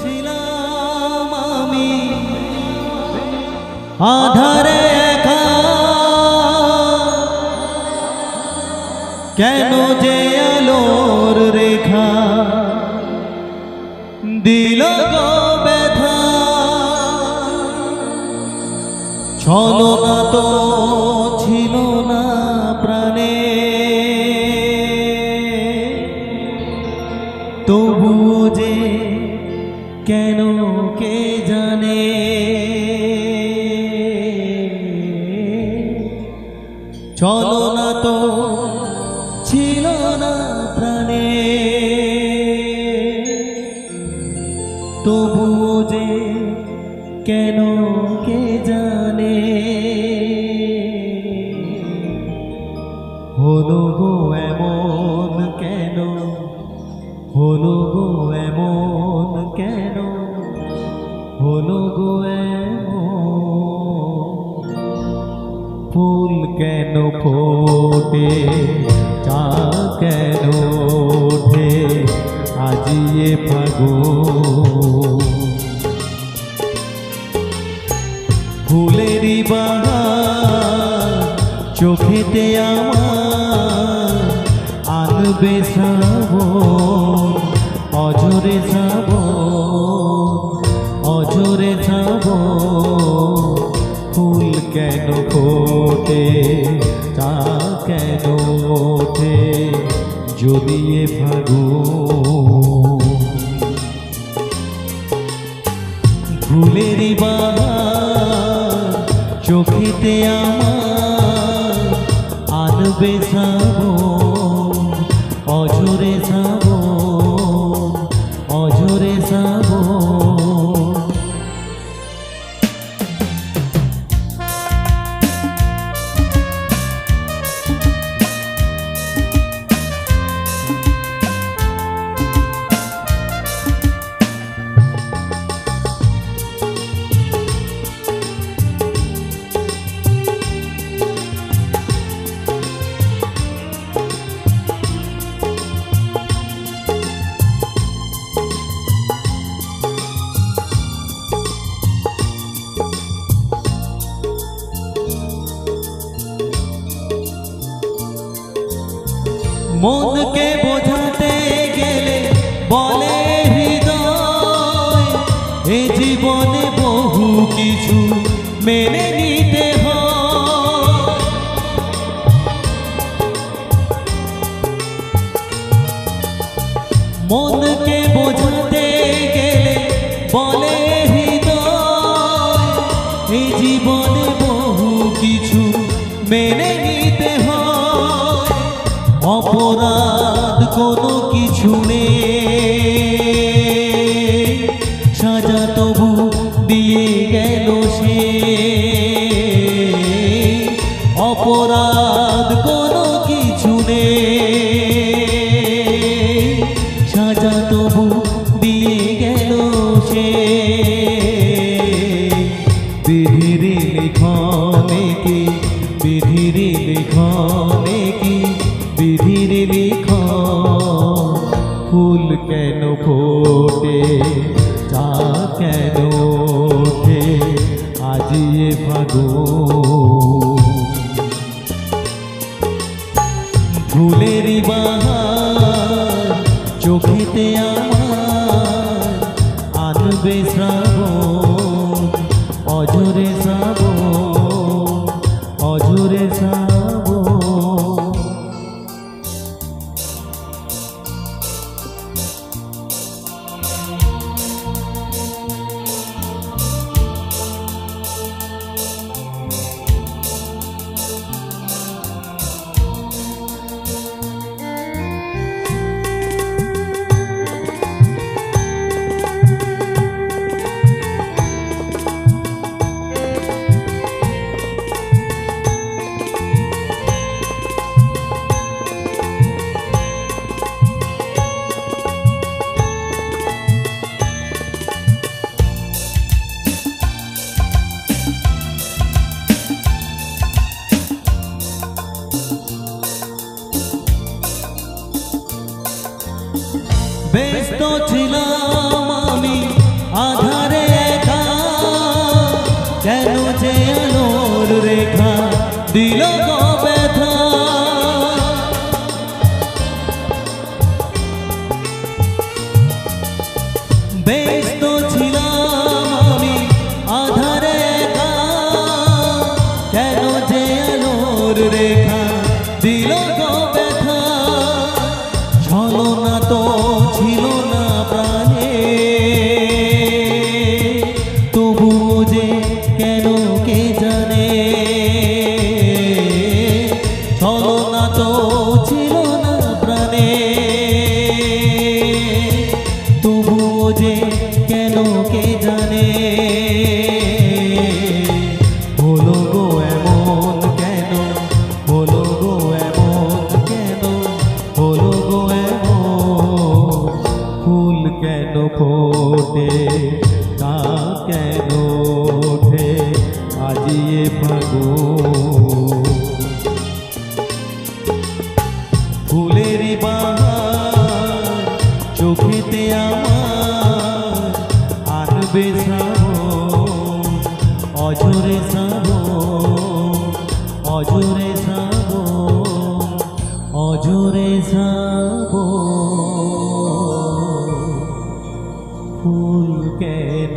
ছিলাম আমি। আধারে কেন যে আলোর রেখা দিল ব্যথা? ছলো না তো চলো না তো ছিল না প্রাণে। তবুও যে কেন কে জানে? হলো গো এমন কেন? হলো গো এমন কেন? হলো গো এমন ফুল কেন ফোটে? চা কেন ওঠে? আজিয়ে ফাগো ফুলেরই বাহার চোখেতে আমার আনবে শ্রাবণ। যদি এ ফাগুন ফুলেরই বাবা চোখেতে আমার আনবে সাবো অজরে শ্রাবণ। বলে হৃদয়, এ জীবনে বহু কিছু মেনে নিতে মনকে বোঝাতে গেলে বলে হৃদয় এই জীবনে বহু কিছু মেনে নিতে হয়। অপরাধ কোনো কিছু নেই। অপরাধ কোনো কিছু নেই। সাজা তবু দিয়ে গেল সে। বিধির লিখনে কি, বিধির লিখনে কি, বিধির লিখ ফুল কেন ফোটে চা কেন ওঠে? আজিয়ে ফাগুন চোখেতে আমার আনবে শ্রাবণ অঝরে শ্রাবণ অঝরে শ্রাবণ। তো ছিলাম আমি আধারে একা। কেন যে আলোর রেখা দিল ব্যথা? বে না তো আসবে শ্রাবণ অজরে শ্রাবণ অজরে শ্রাবণ অজরে শ্রাবণ। ফুল কেন